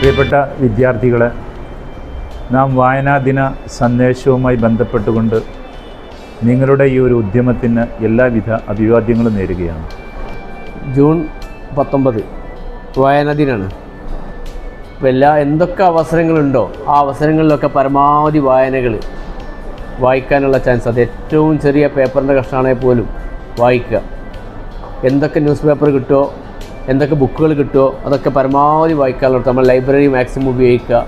പ്രിയപ്പെട്ട വിദ്യാർത്ഥികളെ നാം വായനാ ദിന സന്ദേശവുമായി ബന്ധപ്പെട്ടുകൊണ്ട് നിങ്ങളുടെ ഈ ഒരു ഉദ്യമത്തിന് എല്ലാവിധ അഭിവാദ്യങ്ങളും നേരുകയാണ്. ജൂൺ പത്തൊമ്പത് വായനാ ദിനാണ്. അപ്പോൾ എല്ലാ എന്തൊക്കെ അവസരങ്ങളുണ്ടോ ആ അവസരങ്ങളിലൊക്കെ പരമാവധി വായനകൾ വായിക്കാനുള്ള ചാൻസ് അത് ഏറ്റവും ചെറിയ പേപ്പറിന്റെ കഷ്ണമാണെങ്കിൽ പോലും വായിക്കുക. എന്തൊക്കെ ന്യൂസ് പേപ്പർ കിട്ടുമോ എന്തൊക്കെ ബുക്കുകൾ കിട്ടുമോ അതൊക്കെ പരമാവധി വായിക്കാനുള്ള നമ്മൾ ലൈബ്രറി മാക്സിമം ഉപയോഗിക്കുക.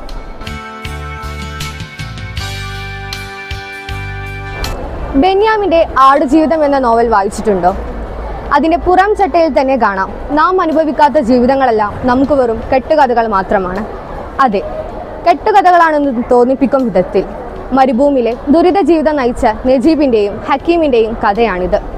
ബെന്യാമിന്റെ ആടുജീവിതം എന്ന നോവൽ വായിച്ചിട്ടുണ്ടോ? അതിന്റെ പുറം ചട്ടയിൽ തന്നെ കാണാം. നാം അനുഭവിക്കാത്ത ജീവിതങ്ങളെല്ലാം നമുക്ക് വെറും കെട്ടുകഥകൾ മാത്രമാണ്. അതെ കെട്ടുകഥകളാണെന്ന് തോന്നിപ്പിക്കും വിധത്തിൽ. മരുഭൂമിയിലെ ദുരിത ജീവിതം നയിച്ച നജീബിന്റെയും ഹക്കീമിന്റെയും കഥയാണിത്.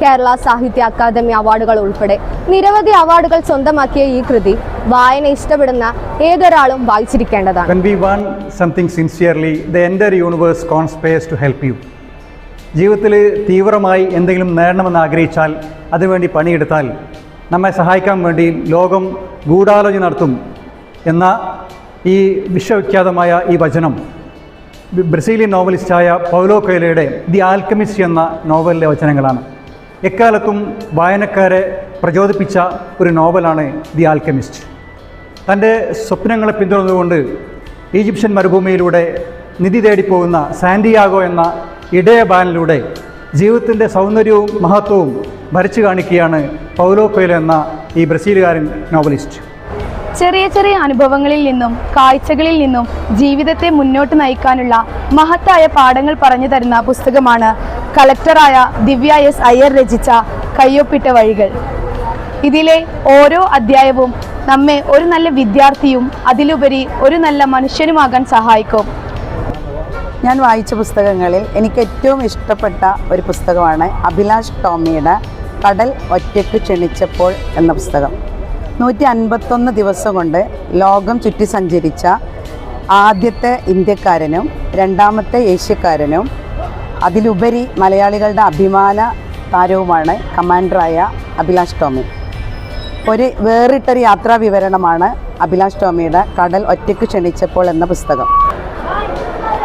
കേരള സാഹിത്യ അക്കാദമി അവാർഡുകൾ ഉൾപ്പെടെ നിരവധി അവാർഡുകൾ സ്വന്തമാക്കിയ ഈ കൃതി വായന ഇഷ്ടപ്പെടുന്ന ഏതൊരാളും വായിച്ചിരിക്കേണ്ടതാണ് we want something sincerely, the entire universe conspires to help you. ജീവിതത്തിൽ തീവ്രമായി എന്തെങ്കിലും നേടണമെന്ന് ആഗ്രഹിച്ചാൽ അതിനുവേണ്ടി പണിയെടുത്താൽ നമ്മെ സഹായിക്കാൻ വേണ്ടി ലോകം ഗൂഢാലോചന നടത്തും എന്ന ഈ വിശ്വവിഖ്യാതമായ ഈ വചനം ബ്രസീലിയൻ നോവലിസ്റ്റായ പൗലോ കൈലയുടെ ദി ആൽക്കമിസ്റ്റ് എന്ന നോവലിലെ വചനങ്ങളാണ് എക്കാലത്തും വായനക്കാരെ പ്രചോദിപ്പിച്ച ഒരു നോവലാണ് ദി ആൽക്കമിസ്റ്റ്. തന്റെ സ്വപ്നങ്ങളെ പിന്തുടർന്നുകൊണ്ട് ഈജിപ്ഷ്യൻ മരുഭൂമിയിലൂടെ നിധി തേടിപ്പോകുന്ന സാൻഡിയാഗോ എന്ന ഇടയ ബാനിലൂടെ ജീവിതത്തിന്റെ സൗന്ദര്യവും മഹത്വവും വരച്ചു കാണിക്കുകയാണ് പൗലോ കൊയ്ലോ എന്ന ഈ ബ്രസീലുകാരൻ നോവലിസ്റ്റ്. ചെറിയ ചെറിയ അനുഭവങ്ങളിൽ നിന്നും കാഴ്ചകളിൽ നിന്നും ജീവിതത്തെ മുന്നോട്ട് നയിക്കാനുള്ള മഹത്തായ പാഠങ്ങൾ പറഞ്ഞു തരുന്ന പുസ്തകമാണ് കളക്ടറായ ദിവ്യ എസ് അയ്യർ രചിച്ച കയ്യൊപ്പിട്ട വഴികൾ. ഇതിലെ ഓരോ അധ്യായവും നമ്മെ ഒരു നല്ല വിദ്യാർത്ഥിയും അതിലുപരി ഒരു നല്ല മനുഷ്യനുമാകാൻ സഹായിക്കും. ഞാൻ വായിച്ച പുസ്തകങ്ങളിൽ എനിക്ക് ഏറ്റവും ഇഷ്ടപ്പെട്ട ഒരു പുസ്തകമാണ് അഭിലാഷ് ടോമിയുടെ കടൽ ഒറ്റയ്ക്ക് ക്ഷണിച്ചപ്പോൾ എന്ന പുസ്തകം. നൂറ്റി അൻപത്തൊന്ന് ദിവസം കൊണ്ട് ലോകം ചുറ്റി സഞ്ചരിച്ച ആദ്യത്തെ ഇന്ത്യക്കാരനും രണ്ടാമത്തെ ഏഷ്യക്കാരനും അതിലുപരി മലയാളികളുടെ അഭിമാന താരവുമാണ് കമാൻഡറായ അഭിലാഷ് ടോമി. ഒരു വേറിട്ടൊരു യാത്രാ വിവരണമാണ് അഭിലാഷ് ടോമിയുടെ കടൽ ഒറ്റയ്ക്ക് ക്ഷണിച്ചപ്പോൾ എന്ന പുസ്തകം.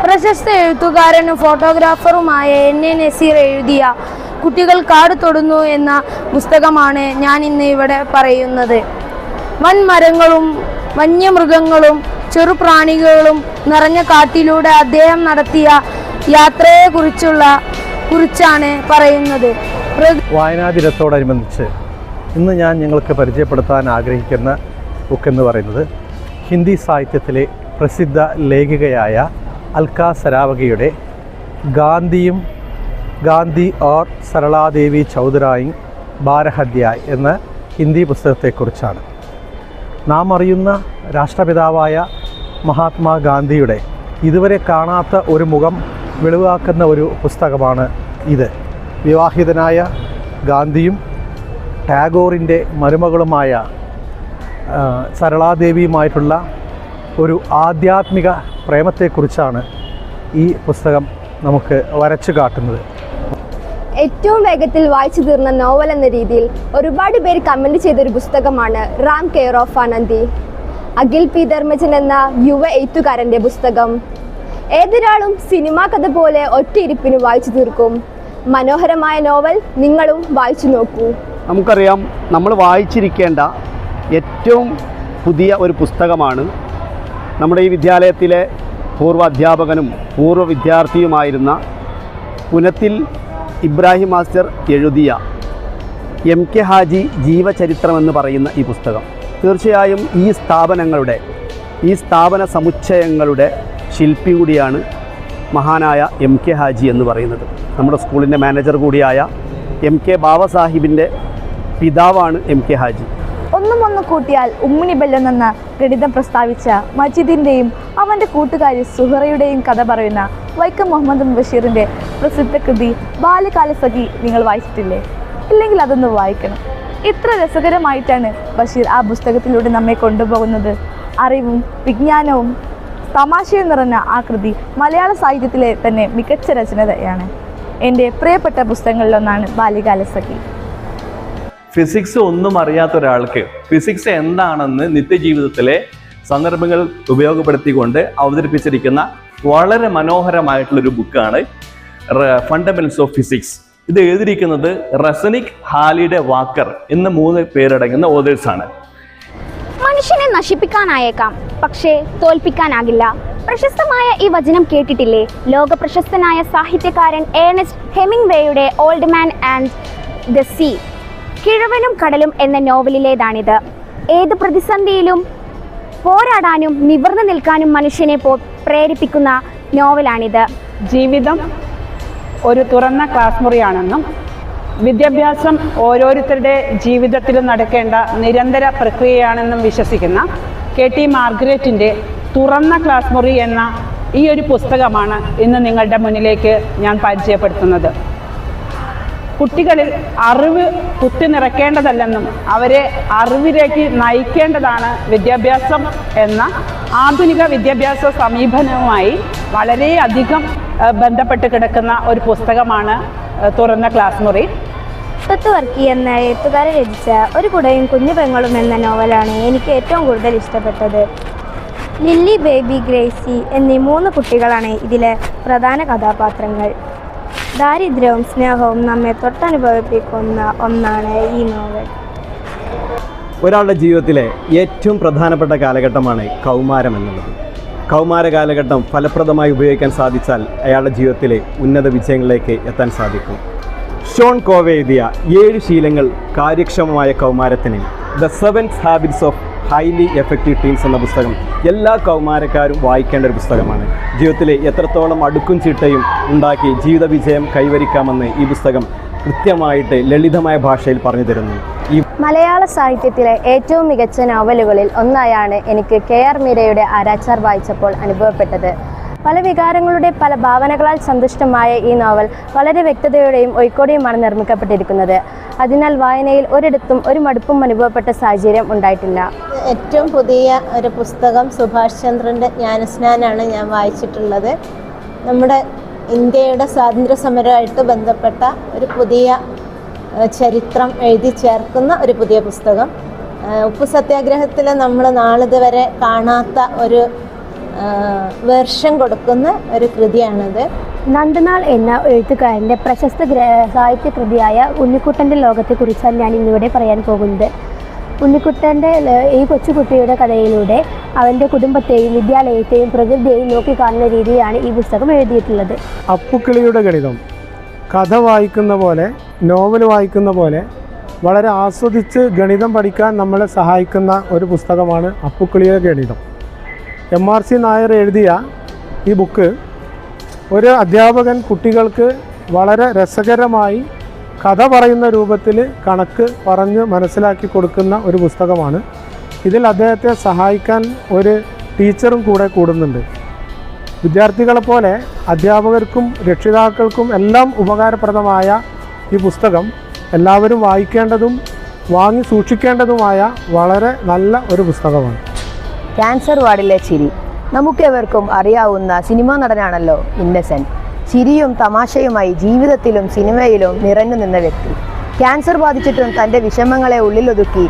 പ്രശസ്ത എഴുത്തുകാരനും ഫോട്ടോഗ്രാഫറുമായ എൻ. എ. നസീർ എഴുതിയ കുട്ടികൾ കാട് തൊടുന്നു എന്ന പുസ്തകമാണ് ഞാൻ ഇന്ന് ഇവിടെ പറയുന്നത്. വൻമരങ്ങളും വന്യമൃഗങ്ങളും ചെറുപ്രാണികളും നിറഞ്ഞ കാട്ടിലൂടെ അദ്ദേഹം നടത്തിയ യാത്രയെക്കുറിച്ചുള്ള കുറിച്ചാണ് പറയുന്നത്. വായനാ ദിനത്തോടനുബന്ധിച്ച് ഇന്ന് ഞാൻ നിങ്ങൾക്ക് പരിചയപ്പെടുത്താൻ ആഗ്രഹിക്കുന്ന ബുക്ക് എന്ന് പറയുന്നത് ഹിന്ദി സാഹിത്യത്തിലെ പ്രസിദ്ധ ലേഖികയായ അൽക്ക സരാവകയുടെ ഗാന്ധിയും ഗാന്ധി ഓർ സരളാദേവി ചൗധരായി ഭാരഹദ്യായ് എന്ന ഹിന്ദി പുസ്തകത്തെക്കുറിച്ചാണ്. നാം അറിയുന്ന രാഷ്ട്രപിതാവായ മഹാത്മാഗാന്ധിയുടെ ഇതുവരെ കാണാത്ത ഒരു മുഖം വെളിവാക്കുന്ന ഒരു പുസ്തകമാണ് ഇത്. വിവാഹിതനായ ഗാന്ധിയും ടാഗോറിന്റെ മരുമകളുമായ സരളാദേവിയുമായിട്ടുള്ള ഒരു ആധ്യാത്മിക പ്രേമത്തെക്കുറിച്ചാണ് ഈ പുസ്തകം നമുക്ക് വരച്ചു കാട്ടുന്നത്. ഏറ്റവും വേഗത്തിൽ വായിച്ചു തീർന്ന നോവൽ എന്ന രീതിയിൽ ഒരുപാട് പേര് കമന്റ് ചെയ്ത ഒരു പുസ്തകമാണ് Ram care of Anandi. Akhil P Dharmajan എന്ന യുവ എഴുത്തുകാരന്റെ പുസ്തകം. ഏതൊരാളും സിനിമാ കഥ പോലെ ഒറ്റയിരിപ്പിന് വായിച്ചു തീർക്കും. മനോഹരമായ നോവൽ നിങ്ങളും വായിച്ചു നോക്കൂ. നമുക്കറിയാം നമ്മൾ വായിച്ചിരിക്കേണ്ട ഏറ്റവും പുതിയ ഒരു പുസ്തകമാണ്. നമ്മുടെ ഈ വിദ്യാലയത്തിലെ പൂർവ അധ്യാപകനും പൂർവ വിദ്യാർത്ഥിയുമായിരുന്ന പുനത്തിൽ ഇബ്രാഹിം മാസ്റ്റർ എഴുതിയ എം കെ ഹാജി ജീവചരിത്രം എന്ന് പറയുന്ന ഈ പുസ്തകം. തീർച്ചയായും ഈ സ്ഥാപനങ്ങളുടെ ഈ സ്ഥാപന സമുച്ചയങ്ങളുടെ ശില്പി കൂടിയാണ് മഹാനായ എം കെ ഹാജി എന്ന് പറയുന്നത്. നമ്മുടെ സ്കൂളിന്റെ മാനേജർ കൂടിയായ എം കെ ബാബാസാഹിബിന്റെ പിതാവാണ് എം കെ ഹാജി. ഒന്നും ഒന്ന് കൂട്ടിയാൽ ഉമ്മിണി ബെല്ലൻ എന്ന ഗണിതം പ്രസ്താവിച്ച മജീദിന്റെയും അവന്റെ കൂട്ടുകാരി സുഹറയുടെയും കഥ പറയുന്ന വൈക്കം മുഹമ്മദ് ബഷീറിന്റെ പ്രസിദ്ധ കൃതി ബാല്യകാലസഖി നിങ്ങൾ വായിച്ചിട്ടില്ലേ? ഇല്ലെങ്കിൽ അതൊന്ന് വായിക്കണം. ഇത്ര രസകരമായിട്ടാണ് ബഷീർ ആ പുസ്തകത്തിലൂടെ നമ്മെ കൊണ്ടുപോകുന്നത്. അറിവും വിജ്ഞാനവും തമാശയും നിറഞ്ഞ ആ കൃതി മലയാള സാഹിത്യത്തിലെ തന്നെ മികച്ച രചനതയാണ്. എന്റെ പ്രിയപ്പെട്ട പുസ്തകങ്ങളിലൊന്നാണ് ബാല്യകാലസഖി. ഫിസിക്സ് ഒന്നും അറിയാത്ത ഒരാൾക്ക് ഫിസിക്സ് എന്താണെന്ന് നിത്യജീവിതത്തിലെ സന്ദർഭങ്ങൾ ഉപയോഗപ്പെടുത്തിക്കൊണ്ട് അവതരിപ്പിച്ചിരിക്കുന്ന വളരെ മനോഹരമായിട്ടുള്ളൊരു ബുക്കാണ് ഫണ്ടമെന്റ്സ് ഓഫ് ഫിസിക്സ് ഇത് എഴുതിയിരിക്കുന്നത് റസനിക് ഹാലിഡെ വാക്കർ എന്ന മൂന്ന് പേരടങ്ങുന്ന ഓതേഴ്സാണ് മനുഷ്യനെ നശിപ്പിക്കാനായേക്കാം. പക്ഷേ തോൽപ്പിക്കാനാകില്ല. പ്രശസ്തമായ ഈ വചനം കേട്ടിട്ടില്ലേ? ലോക പ്രശസ്തനായ സാഹിത്യകാരൻ Ernest ഹെമിംഗ്വേയുടെ old man and the sea. കിഴവനും കടലും എന്ന നോവലിലേതാണിത്. ഏത് പ്രതിസന്ധിയിലും പോരാടാനും നിവർന്നു നിൽക്കാനും മനുഷ്യനെ പോ പ്രേരിപ്പിക്കുന്ന നോവലാണിത്. ജീവിതം ഒരു തുറന്ന ക്ലാസ് മുറിയാണെന്നും വിദ്യാഭ്യാസം ഓരോരുത്തരുടെ ജീവിതത്തിലും നടക്കേണ്ട നിരന്തര പ്രക്രിയയാണെന്നും വിശ്വസിക്കുന്ന കെ ടി മാർഗരറ്റിന്റെ തുറന്ന ക്ലാസ് മുറി എന്ന ഈ ഒരു പുസ്തകമാണ് ഇന്ന് നിങ്ങളുടെ മുന്നിലേക്ക് ഞാൻ പരിചയപ്പെടുത്തുന്നത്. കുട്ടികളിൽ അറിവ് കുത്തി നിറയ്ക്കേണ്ടതല്ലെന്നും അവരെ അറിവിലേക്ക് നയിക്കേണ്ടതാണ് വിദ്യാഭ്യാസം എന്ന ആധുനിക വിദ്യാഭ്യാസ സമീപനവുമായി വളരെയധികം ബന്ധപ്പെട്ട് കിടക്കുന്ന ഒരു പുസ്തകമാണ് തുറന്ന ക്ലാസ് മുറി. വർക്കി എന്ന എഴുത്തുകാരൻ രചിച്ച ഒരു കുടയും കുഞ്ഞു പെങ്ങളും എന്ന നോവലാണ് എനിക്ക് ഏറ്റവും കൂടുതൽ ഇഷ്ടപ്പെട്ടത്. ലില്ലി ബേബി ഗ്രേസി എന്നീ മൂന്ന് കുട്ടികളാണ് ഇതിലെ പ്രധാന കഥാപാത്രങ്ങൾ. ദാരിദ്ര്യവും സ്നേഹവും നമ്മെ തൊട്ടനുഭവിപ്പിക്കുന്ന ഒന്നാണ് ഈ നോവൽ. ഒരാളുടെ ജീവിതത്തിലെ ഏറ്റവും പ്രധാനപ്പെട്ട കാലഘട്ടമാണ് കൗമാരം എന്നുള്ളത്. കൗമാര കാലഘട്ടം ഫലപ്രദമായി ഉപയോഗിക്കാൻ സാധിച്ചാൽ അയാളുടെ ജീവിതത്തിലെ ഉന്നത വിജയങ്ങളിലേക്ക് എത്താൻ സാധിക്കും. ഷോൺ കോവെ എഴുതിയ ഏഴ് ശീലങ്ങൾ കാര്യക്ഷമമായ കൗമാരത്തിന്. The seven habits of highly effective teams എന്ന പുസ്തകം എല്ലാ കൗമാരക്കാരും വായിക്കേണ്ട ഒരു പുസ്തകമാണ്. ജീവിതത്തിലെ എത്രത്തോളം അടുക്കും ചിട്ടയും ഉണ്ടാക്കി ജീവിത വിജയം കൈവരിക്കാമെന്ന് ഈ പുസ്തകം കൃത്യമായിട്ട് ലളിതമായ ഭാഷയിൽ പറഞ്ഞു തരുന്നു. മലയാള സാഹിത്യത്തിലെ ഏറ്റവും മികച്ച നോവലുകളിൽ ഒന്നായാണ് എനിക്ക് കെ ആർ മീരയുടെ ആരാച്ചാർ വായിച്ചപ്പോൾ അനുഭവപ്പെട്ടത്. പല വികാരങ്ങളുടെ പല ഭാവനകളാൽ സന്തുഷ്ടമായ ഈ നോവൽ വളരെ വ്യക്തതയോടെയും ഒഴിക്കോടെയുമാണ് നിർമ്മിക്കപ്പെട്ടിരിക്കുന്നത്. അതിനാൽ വായനയിൽ ഒരിടത്തും ഒരു മടുപ്പും അനുഭവപ്പെട്ട സാഹചര്യം ഉണ്ടായിട്ടില്ല. ഏറ്റവും പുതിയ ഒരു പുസ്തകം സുഭാഷ് ചന്ദ്രന്റെ ജ്ഞാനസ്നാനാണ് ഞാൻ വായിച്ചിട്ടുള്ളത്. നമ്മുടെ ഇന്ത്യയുടെ സ്വാതന്ത്ര്യ സമരമായിട്ട് ബന്ധപ്പെട്ട ഒരു പുതിയ ചരിത്രം എഴുതി ചേർക്കുന്ന ഒരു പുതിയ പുസ്തകം. ഉപ്പ് സത്യാഗ്രഹത്തിൽ നമ്മൾ നാളിതുവരെ കാണാത്ത ഒരു വേർഷൻ കൊടുക്കുന്ന ഒരു കൃതിയാണിത്. നന്ദനാൾ എന്ന എഴുത്തുകാരന്റെ പ്രശസ്ത ഗ്ര സാഹിത്യ കൃതിയായ ഉണ്ണിക്കുട്ടന്റെ ലോകത്തെക്കുറിച്ചാണ് ഞാൻ ഇന്നിവിടെ പറയാൻ പോകുന്നത്. ഉണ്ണിക്കുട്ടന്റെ ഈ കൊച്ചുകുട്ടിയുടെ കഥയിലൂടെ അവന്റെ കുടുംബത്തെയും വിദ്യാലയത്തെയും പ്രകൃതിയെയും നോക്കിക്കാണുന്ന രീതിയാണ് ഈ പുസ്തകം എഴുതിയിട്ടുള്ളത്. അപ്പുക്കിളിയുടെ ഗണിതം. കഥ വായിക്കുന്ന പോലെ നോവൽ വായിക്കുന്ന പോലെ വളരെ ആസ്വദിച്ച് ഗണിതം പഠിക്കാൻ നമ്മളെ സഹായിക്കുന്ന ഒരു പുസ്തകമാണ് അപ്പുക്കിളിയ ഗണിതം. എം ആർ സി നായർ എഴുതിയ ഈ ബുക്ക് ഒരു അധ്യാപകൻ കുട്ടികൾക്ക് വളരെ രസകരമായി കഥ പറയുന്ന രൂപത്തിൽ കണക്ക് പറഞ്ഞ് മനസ്സിലാക്കി കൊടുക്കുന്ന ഒരു പുസ്തകമാണ്. ഇതിൽ അദ്ദേഹത്തെ സഹായിക്കാൻ ഒരു ടീച്ചറും കൂടെ കൂടുന്നുണ്ട്. വിദ്യാർത്ഥികളെ പോലെ അധ്യാപകർക്കും രക്ഷിതാക്കൾക്കും എല്ലാം ഉപകാരപ്രദമായ ഈ പുസ്തകം എല്ലാവരും വായിക്കേണ്ടതും വാങ്ങി സൂക്ഷിക്കേണ്ടതുമായ വളരെ നല്ല ഒരു പുസ്തകമാണ്. ക്യാൻസർ വാർഡിലെ ചിരി. നമുക്കെവർക്കും അറിയാവുന്ന സിനിമാ നടനാണല്ലോ ഇന്നസെന്റ് ചിരിയും തമാശയുമായി ജീവിതത്തിലും സിനിമയിലും നിറഞ്ഞു നിന്ന വ്യക്തി. ക്യാൻസർ ബാധിച്ചിട്ടും തന്റെ വിഷമങ്ങളെ ഉള്ളിലൊതുക്കി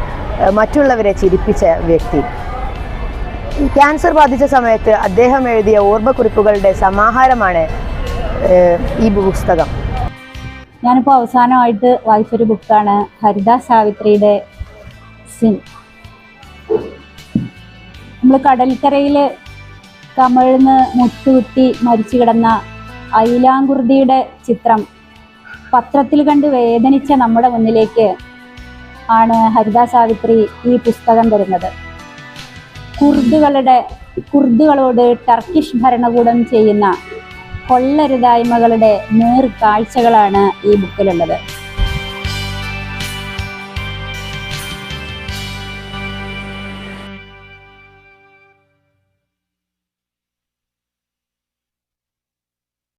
മറ്റുള്ളവരെ ചിരിപ്പിച്ച വ്യക്തി. ക്യാൻസർ ബാധിച്ച സമയത്ത് അദ്ദേഹം എഴുതിയ ഓർമ്മക്കുറിപ്പുകളുടെ സമാഹാരമാണ് ഈ പുസ്തകം. ഞാനിപ്പോൾ അവസാനമായിട്ട് വായിച്ചൊരു ബുക്കാണ് ഹരിദാ സാവിത്രിയുടെ സിൻ. നമ്മൾ കടൽക്കരയിൽ കമഴ്ന്ന് മുട്ടുകുത്തി മരിച്ചു കിടന്ന ഐലാങ്കുർദിയുടെ ചിത്രം പത്രത്തിൽ കണ്ട് വേദനിച്ച നമ്മുടെ മുന്നിലേക്ക് ആണ് ഹരിദാ സാവിത്രി ഈ പുസ്തകം തരുന്നത്. കുർദുകളുടെ കുർദുകളോട് ടർക്കിഷ് ഭരണകൂടം ചെയ്യുന്ന കൊള്ളരുതായ്മകളുടെ നേർ കാഴ്ചകളാണ് ഈ ബുക്കിലുള്ളത്